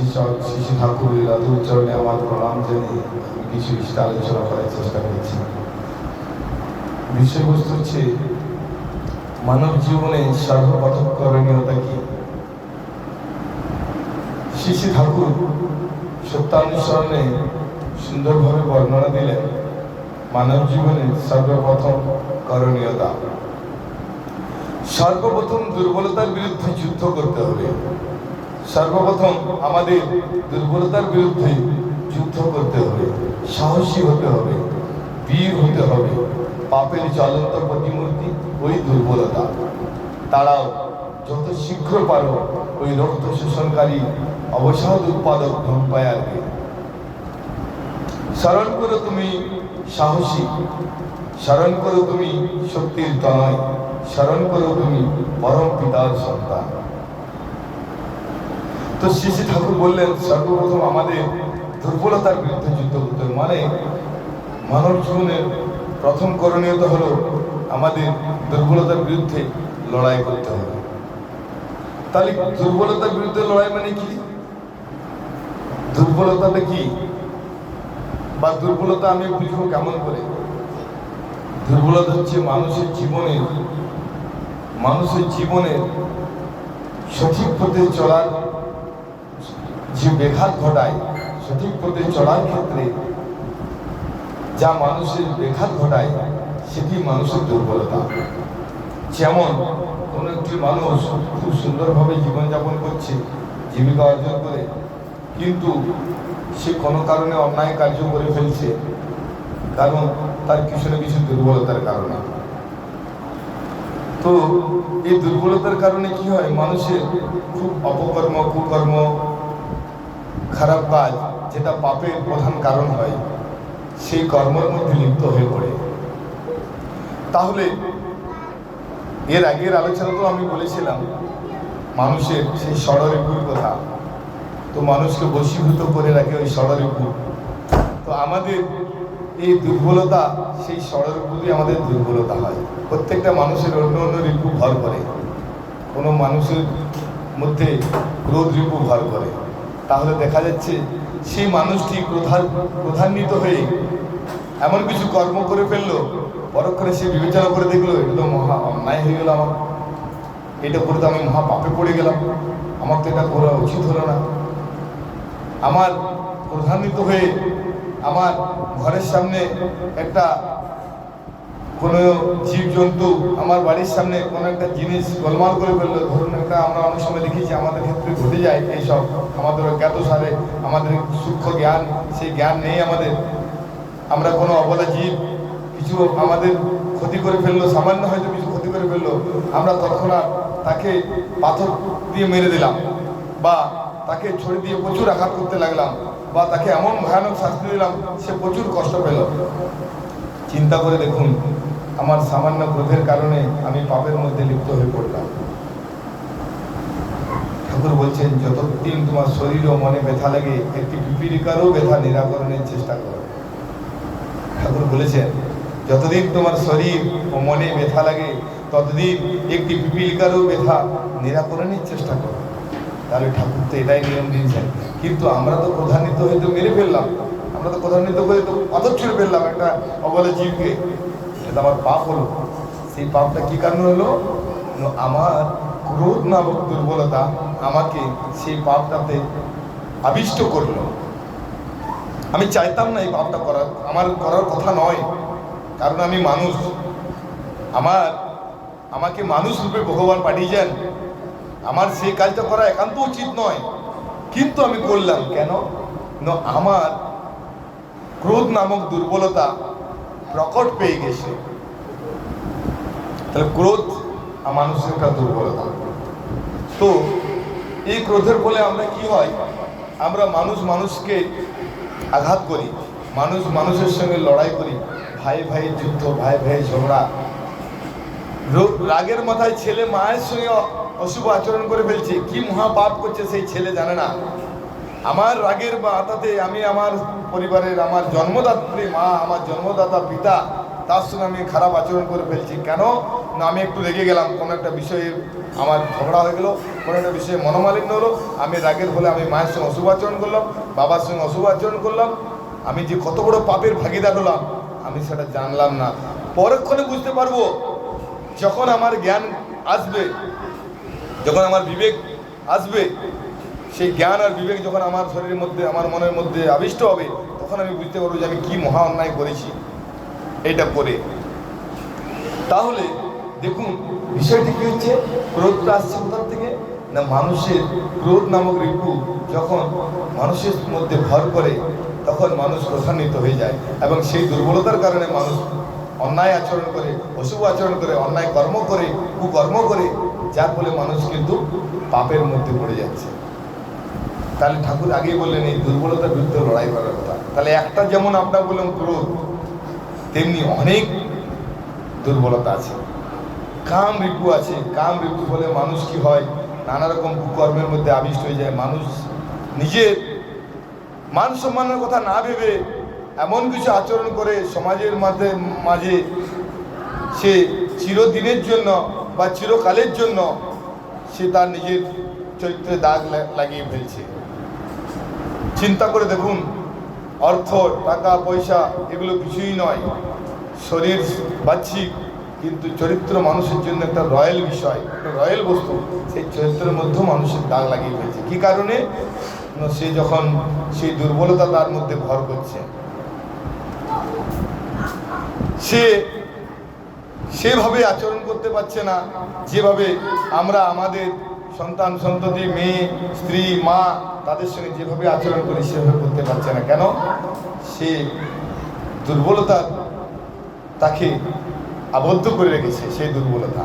শিশু ঠাকুরের রাধু চরণে আমার প্রণাম জানিয়ে আমি কিছু ইষ্ট আলোচনা করার চেষ্টা করছি। বিষয়বস্তু হচ্ছে, মানব জীবনে সর্বপ্রথম করণীয়তা কি? শিশু ঠাকুর সত্যানুসরণে সুন্দরভাবে বর্ণনা দিলেন মানব জীবনে সর্বপ্রথম করণীয়তা সর্বপ্রথম দুর্বলতার বিরুদ্ধে যুদ্ধ করতে হবে। সর্বপ্রথম আমাদের দুর্বলতার বিরুদ্ধে যুদ্ধ করতে হবে, সাহসী হতে হবে, বীর হতে হবে। পাপের জ্বলন্ত প্রতিমূর্তি ওই দুর্বলতা। তারাও যত শীঘ্র পারো ওই রক্ত শোষণকারী অবসাদ উৎপাদক ভ্যাম্পায়ারকে স্মরণ করো তুমি সাহসী, স্মরণ করো তুমি শক্তির তনয়, স্মরণ করো তুমি পরম পিতার সন্তান। তো শিশু ঠাকুর বললেন, সর্বপ্রথম আমাদের দুর্বলতার বিরুদ্ধে যুদ্ধ করতে মানে মানব জীবনের প্রথম করণীয়তা হলো আমাদের দুর্বলতার বিরুদ্ধে লড়াই করতে হবে। তাহলে দুর্বলতার বিরুদ্ধে লড়াই মানে কি? দুর্বলতাটা কি? বা দুর্বলতা আমি বুঝব কেমন করে? দুর্বলতা হচ্ছে মানুষের জীবনে মানুষের জীবনে সঠিক পথে চলার যে বেঘাত ঘটায়, সঠিক পথে চলার ক্ষেত্রে যা মানুষের বেঘাত ঘটায়, সেটি মানুষের দুর্বলতা। যেমন, কোনো একটি মানুষ খুব সুন্দরভাবে জীবনযাপন করছে, জীবিকা অর্জন করে, কিন্তু সে কোনো কারণে অন্যায় কার্য করে ফেলছে, কারণ তার কিছু না কিছু দুর্বলতার কারণে। তো, এই দুর্বলতার কারণে কি হয়? মানুষের খুব অপকর্ম, কুকর্ম খারাপ কাজ যেটা পাপের প্রধান কারণ হয়, সেই কর্মের মধ্যে লিপ্ত হয়ে পড়ে। তাহলে, এর আগের আলোচনা তো আমি বলেছিলাম, মানুষের সেই ষড়রিপুর কথা। তো মানুষকে বশীভূত করে রাখে ওই ষড়রিপু তো আমাদের এই দুর্বলতা, সেই ষড়রিপুরই আমাদের দুর্বলতা হয়। প্রত্যেকটা মানুষের অন্য অন্য রিপু ভর করে। কোনো মানুষের মধ্যে ক্রোধ রিপু ভর করে। তাহলে দেখা যাচ্ছে সেই মানুষটি প্রধান প্রধান্বিত হয়ে এমন কিছু কর্ম করে ফেলল, পরক্ষণে সে বিবেচনা করে দেখল, এটা তো মহা অন্যায় হয়ে গেল আমার। এটা করে তো আমি মহা পাপে পড়ে গেলাম। আমার তো এটা করা উচিত হলো না। আমার প্রধান্বিত হয়ে আমার ঘরের সামনে একটা কোনো জীবজন্তু আমার বাড়ির সামনে কোনো একটা জিনিস গোলমাল করে ফেলল, ধরুন একটা আমরা অনেক সময় দেখেছি, আমাদের ক্ষেত্রে ঘটে যায় এইসব। আমাদের জ্ঞাত সারে, আমাদের সূক্ষ্ম জ্ঞান, সেই জ্ঞান নেই আমাদের। আমরা কোনো অবলা জীব, কিছু আমাদের ক্ষতি করে ফেলল, সামান্য হয়তো কিছু ক্ষতি করে ফেলল, আমরা তৎক্ষণাৎ তাকে পাথর দিয়ে মেরে দিলাম, বা তাকে ছড়ি দিয়ে প্রচুর আঘাত করতে লাগলাম, বা তাকে এমন ভয়ানক শাস্তি দিলাম, সে প্রচুর কষ্ট পেল। চিন্তা করে দেখুন, আমার সামান্য ক্রোধের কারণে আমি পাপের মধ্যে লিপ্ত হয়ে পড়লাম। ঠাকুর বলছেন, যতদিন তোমার শরীর ও মনে ব্যথা লাগে, একটি পিপিলিকারও ব্যথা নিরাকরণের চেষ্টা করো। ঠাকুর বলেছেন, যতদিন তোমার শরীর ও মনে ব্যথা লাগে, ততদিন একটি পিপিলিকারও ব্যথা নিরাকরণের চেষ্টা করো। তাহলে ঠাকুর তো এটাই নিয়ম দিয়েছেন। কিন্তু আমরা তো প্রধানিত হয়ে তো মেরে ফেললাম। আমরা তো প্রধানিত হয়ে তো পাথর ফেললাম একটা অবলা জীবকে। এটা আমার পাপ হলো। সেই পাপটা কি কারণ হলো আমার ক্রোধ নামক দুর্বলতা আমাকে সেই পাপটাতে আবিষ্ট করল। আমি চাইতাম না এই পাপটা করার, আমার করার কথা নয়, কারণ আমি মানুষ। আমার, আমাকে মানুষ রূপে ভগবান পাঠিয়েছেন। আমার সেই কাজটা করা একান্ত উচিত নয়। কিন্তু আমি করলাম কেন? না, আমার ক্রোধ নামক দুর্বলতা প্রকট পেয়ে গেছে। তাহলে ক্রোধ মানুষের একটা দুর্বলতা। তো এই ক্রোধের ফলে আমরা কি হয়? আমরা মানুষ মানুষকে আঘাত করি, মানুষ মানুষের সঙ্গে লড়াই করি, ভাই ভাই যুদ্ধ, ভাই ভাই ঝগড়া। রাগের মাথায় ছেলে মায়ের সঙ্গে অশুভ আচরণ করে ফেলছে, কি মহা পাপ করছে সেই ছেলে জানে না। আমার রাগের মাথাতে আমি আমার পরিবারের আমার জন্মদাত্রী মা, আমার জন্মদাতা পিতা, তার সঙ্গে আমি খারাপ আচরণ করে ফেলছি। কেন? না, আমি একটু রেগে গেলাম। কোনো একটা বিষয়ে আমার ঝগড়া হয়ে গেল, কোনো একটা বিষয়ে মনোমালিন্য হলো। আমি রাগের ফলে আমি মায়ের সঙ্গে অশুভ আচরণ করলাম, বাবার সঙ্গে অশুভ আচরণ করলাম। আমি যে কত বড় পাপের ভাগিদার হলাম, আমি সেটা জানলাম না। পরক্ষণে বুঝতে পারব, যখন আমার জ্ঞান আসবে, যখন আমার বিবেক আসবে, সেই জ্ঞান আর বিবেক যখন আমার শরীরের মধ্যে, আমার মনের মধ্যে আবিষ্ট হবে, তখন আমি বুঝতে পারব যে আমি কি মহা অন্যায় করেছি। এটা করে। তাহলে দেখুন, বিষয়টি কি হচ্ছে? ক্রোধটা আসছে কোথার থেকে? না মানুষের ক্রোধ নামক রিপু যখন মানুষের মধ্যে ভর করে, তখন মানুষ প্রসান্বিত হয়ে যায় এবং সেই দুর্বলতার কারণে মানুষ অন্যায় আচরণ করে, অশুভ আচরণ করে, অন্যায় কর্ম করে, কুকর্ম করে, যার ফলে মানুষ কিন্তু পাপের মধ্যে পড়ে যাচ্ছে। তাহলে ঠাকুর আগেই বললেন, এই দুর্বলতার বিরুদ্ধে লড়াই করার কথা। তাহলে একটা যেমন আপনার বললাম, ক্রোধ, তেমনি অনেক দুর্বলতা আছে। কাম রিপু আছে, কাম রিপু ফলে মানুষ কি হয়? নানা রকম কুকর্মের মধ্যে আবিষ্ট হয়ে যায়। মানুষ নিজের মান সম্মানের কথা না ভেবে এমন কিছু আচরণ করে সমাজের মাঝে মাঝে সে চিরদিনের জন্য বা চিরকালের জন্য সে তার নিজের চরিত্রে দাগ লাগিয়ে ফেলছে। চিন্তা করে দেখুন, অর্থ, টাকা, পয়সা এগুলো কিছুই নয়। শরীর বাহ্যিক কিন্তু চরিত্র মানুষের জন্য একটা রয়্যাল বিষয়, একটা রয়্যাল বস্তু। সেই চরিত্রের মধ্যেও মানুষের দাগ লাগিয়ে ফেলছে। কী কারণে? সে যখন সেই দুর্বলতা তার মধ্যে ভর করছে। সে সেভাবে আচরণ করতে পারছে না। যেভাবে আমরা আমাদের সন্তান, সন্ততি, মেয়ে, স্ত্রী, মা, তাদের সঙ্গে যেভাবে আচরণ করি, সেভাবে করতে পারছে না। কেন? সে দুর্বলতা তাকে আবদ্ধ করে রেখেছে সেই দুর্বলতা।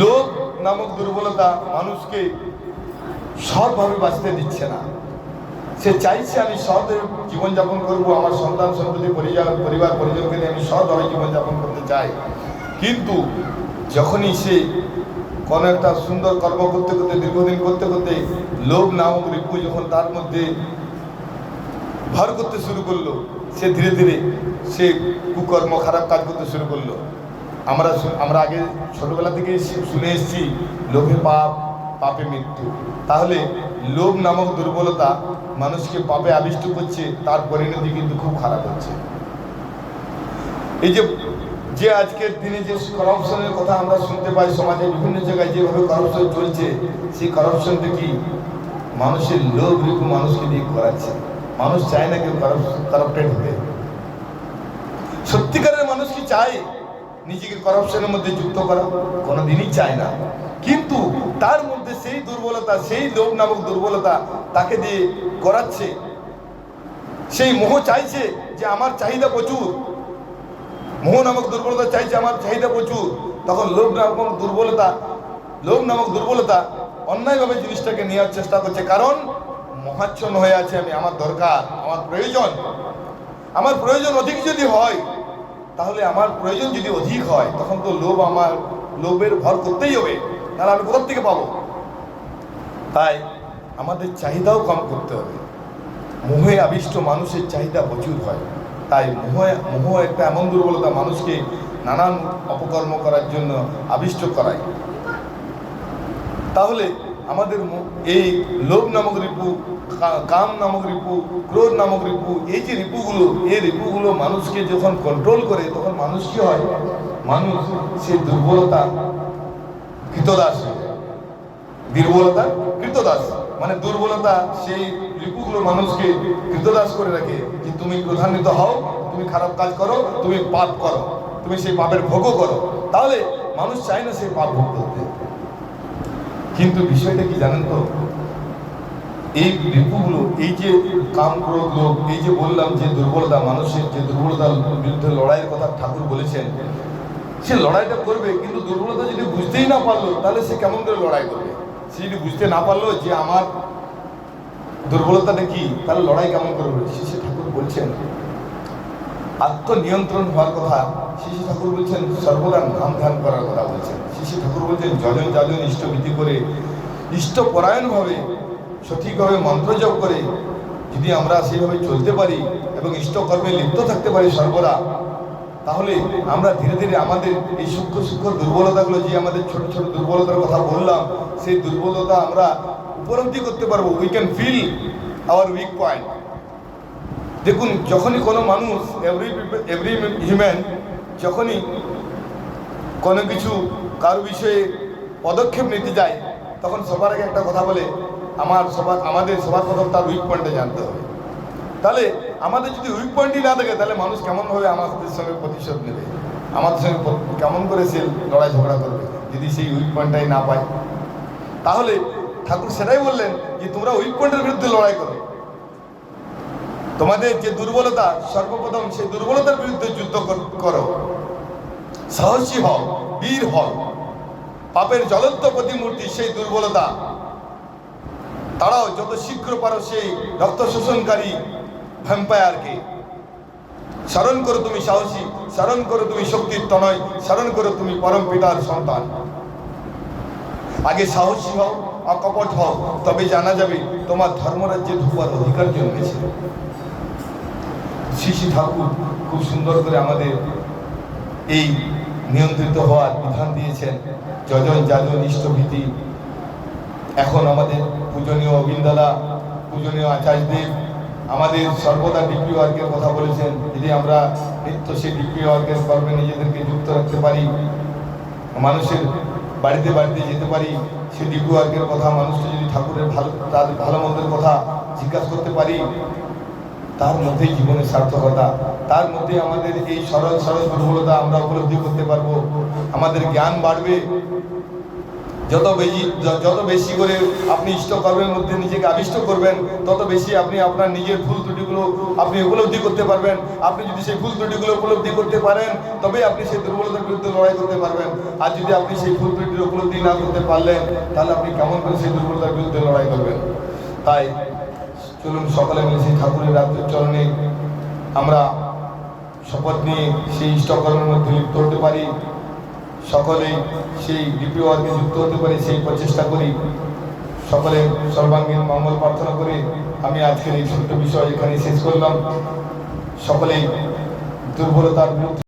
লোভ নামক দুর্বলতা মানুষকে সৎভাবে বাঁচতে দিচ্ছে না। সে চাইছে, আমি সৎ জীবনযাপন করব, আমার সন্তান, সন্ততি পরিবার পরিবার, পরিজনকে নিয়ে আমি সৎভাবে জীবনযাপন করতে চাই। কিন্তু যখনই সে কোনো একটা সুন্দর কর্ম করতে করতে, দীর্ঘদিন করতে করতে লোভ নামক রিপু যখন তার মধ্যে ভর করতে শুরু করল সে ধীরে ধীরে সে কুকর্ম, খারাপ কাজ করতে শুরু করল। আমরা আমরা আগে ছোটোবেলা থেকে শুনে এসেছি, লোভে পাপ, পাপে মৃত্যু। তাহলে লোভ নামক দুর্বলতা মানুষকে পাপে আবিষ্ট করছে, তার পরিণতি কিন্তু খুব খারাপ হচ্ছে। এই যে যে আজকের দিনে যে করাপশনের কথা আমরা শুনতে পাই সমাজে বিভিন্ন জায়গায় যেভাবে করাপশন চলছে, সেই করাপশনটা কি মানুষের লোভ রিপু মানুষকে দিয়ে করাচ্ছে মানুষ চায় না কেউ করাপ্টেড হতে। সত্যিকারের মানুষ কি চায় নিজেকে করাপশনের মধ্যে যুক্ত করা? কোনোদিনই চায় না। কিন্তু তার মধ্যে সেই দুর্বলতা, সেই লোভ নামক দুর্বলতা তাকে দিয়ে করাচ্ছে সেই মোহ চাইছে যে আমার চাহিদা প্রচুর। মোহ নামক দুর্বলতা চাইছে আমার চাহিদা প্রচুর। তখন লোভ নামক দুর্বলতা, লোভ নামক দুর্বলতা অন্যায়ভাবে জিনিসটাকে নেওয়ার চেষ্টা করছে। কারণ মহাচ্ছন্ন হয়ে আছে আমি, আমার দরকার, আমার প্রয়োজন। আমার প্রয়োজন অধিক যদি হয়, তাহলে আমার প্রয়োজন যদি অধিক হয়, তখন তো লোভ আমার, লোভের ভর করতেই হবে, তাহলে আমি কোথার থেকে পাবো? তাই আমাদের চাহিদাও কম করতে হবে। মোহে আবিষ্ট মানুষের চাহিদা প্রচুর হয়। তাই মোহ মোহ একটা এমন দুর্বলতা মানুষকে নানান অপকর্ম করার জন্য আবিষ্ট করায়। তাহলে আমাদের এই লোভ নামক রিপু কাম নামক রিপু, ক্রোধ নামক রিপু, এই যে রিপুগুলো, এই রিপুগুলো মানুষকে যখন কন্ট্রোল করে, তখন মানুষ কি হয়? মানুষ সেই দুর্বলতা কৃতদাস দুর্বলতা কৃতদাস। মানে দুর্বলতা সেই রিপুগুলো মানুষকে কৃতদাস করে রাখে যে তুমি প্রধান্বিত হও, তুমি খারাপ কাজ করো, তুমি পাপ করো, তুমি সেই পাপের ভোগও করো। তাহলে মানুষ চায় না সেই পাপ ভোগ করতে। কিন্তু বিষয়টা কি জানেন তো? এই রিপুগুলো, এই যে কাম লোভ এই যে বললাম যে দুর্বলতা মানুষের, যে দুর্বলতার বিরুদ্ধে লড়াইয়ের কথা ঠাকুর বলেছেন, সে লড়াইটা করবে, কিন্তু দুর্বলতা যদি বুঝতেই না পারল, তাহলে সে কেমন করে লড়াই করবে? সে যদি বুঝতে না পারল যে আমার দুর্বলতাটা কি, তাহলে লড়াই কেমন করবে সে ঠাকুর বলছেন আত্মনিয়ন্ত্রণ হওয়ার কথা শিশু ঠাকুর বলছেন, সর্বদা নাম ধ্যান করার কথা বলছেন। শিশু ঠাকুর বলছেন যজন যাজন ইষ্টবিধি করে ইষ্টপরায়ণভাবে সঠিকভাবে মন্ত্র জপ করে, যদি আমরা সেইভাবে চলতে পারি এবং ইষ্টকর্মে লিপ্ত থাকতে পারি সর্বদা, তাহলে আমরা ধীরে ধীরে আমাদের এই সূক্ষ্ম সূক্ষ্ম দুর্বলতাগুলো যে আমাদের ছোট ছোট দুর্বলতার কথা বললাম, সেই দুর্বলতা আমরা উপলব্ধি করতে পারব। We can feel our weak point দেখুন, যখনই কোনো মানুষ এভরি এভরি হিউম্যান যখনই কোনো কিছু কারও বিষয়ে পদক্ষেপ নিতে যায়, তখন সবার আগে একটা কথা বলে, আমার সবার আমাদের সবার প্রথম তার উইক পয়েন্টে জানতে হবে। তাহলে আমাদের যদি উইক পয়েন্টই না থাকে, তাহলে মানুষ কেমনভাবে আমাদের সঙ্গে প্রতিশোধ নেবে? আমাদের সঙ্গে কেমন করে সে লড়াই ঝগড়া করবে, যদি সেই উইক পয়েন্টটাই না পায়? তাহলে ঠাকুর সেটাই বললেন যে তোমরা উইক পয়েন্টের বিরুদ্ধে লড়াই করো। তোমাদের যে দুর্বলতা, সর্বপ্রথম সেই দুর্বলতার বিরুদ্ধে যুদ্ধ করো সাহসী হও, বীর হও। পাপের জ্বলন্ত প্রতিমূর্তি সেই দুর্বলতা। তারাও যত শীঘ্র পারো সেই রক্ত শোষণকারী ভ্যাম্পায়ারকে। স্মরণ করো তুমি সাহসী, স্মরণ করো তুমি শক্তির তনয়, স্মরণ করো তুমি পরম পিতার সন্তান। আগে সাহসী হও, অকপট হও, তবে জানা যাবে তোমার ধর্মরাজ্যে ঢুকবার অধিকার জন্মেছে। শিশি ঠাকুর খুব সুন্দর করে আমাদের এই নিয়ন্ত্রিত হওয়ার বিধান দিয়েছেন। যজন যাজন ইষ্টভীতি এখন আমাদের পূজনীয় অবিন্দালা পূজনীয় আচার্যদেব, আমাদের সর্বদা ডিপি ওয়ার্কের কথা বলেছেন। যদি আমরা নিত্য সেই ডিপি ওয়ার্কের কর্মে নিজেদেরকে যুক্ত রাখতে পারি, মানুষের বাড়িতে বাড়িতে যেতে পারি, সেই ডিপি ওয়ার্কের কথা, মানুষকে যদি ঠাকুরের ভালো, তার ভালো মন্দের কথা জিজ্ঞাসা করতে পারি তার মধ্যেই জীবনের সার্থকতা, তার মধ্যে আমাদের এই সরল সরল দুর্বলতা আমরা উপলব্ধি করতে পারব। আমাদের জ্ঞান বাড়বে। যত বেশি যত বেশি করে আপনি ইষ্টকর্মের মধ্যে নিজেকে আবিষ্ট করবেন, তত বেশি আপনি আপনার নিজের ভুল ত্রুটিগুলো আপনি উপলব্ধি করতে পারবেন। আপনি যদি সেই ভুল ত্রুটিগুলো উপলব্ধি করতে পারেন, তবেই আপনি সেই দুর্বলতার বিরুদ্ধে লড়াই করতে পারবেন। আর যদি আপনি সেই ভুল ত্রুটির উপলব্ধি না করতে পারলেন, তাহলে আপনি কেমন করে সেই দুর্বলতার বিরুদ্ধে লড়াই করবেন? তাই চলুন সকালে মিলে সেই ঠাকুরের রাজ্য চরণে আমরা শপথ নিয়ে সেই ইষ্টকর্মের মধ্যে লিপ্ত হতে পারি। সকলেই সেই ডিপি ওয়ার্কে যুক্ত হতে পারি, সেই প্রচেষ্টা করি। সকলে সর্বাঙ্গীন মঙ্গল প্রার্থনা করে আমি আজকের এই ছোট্ট বিষয় এখানে শেষ করলাম। সকলেই দুর্বলতার বিরুদ্ধে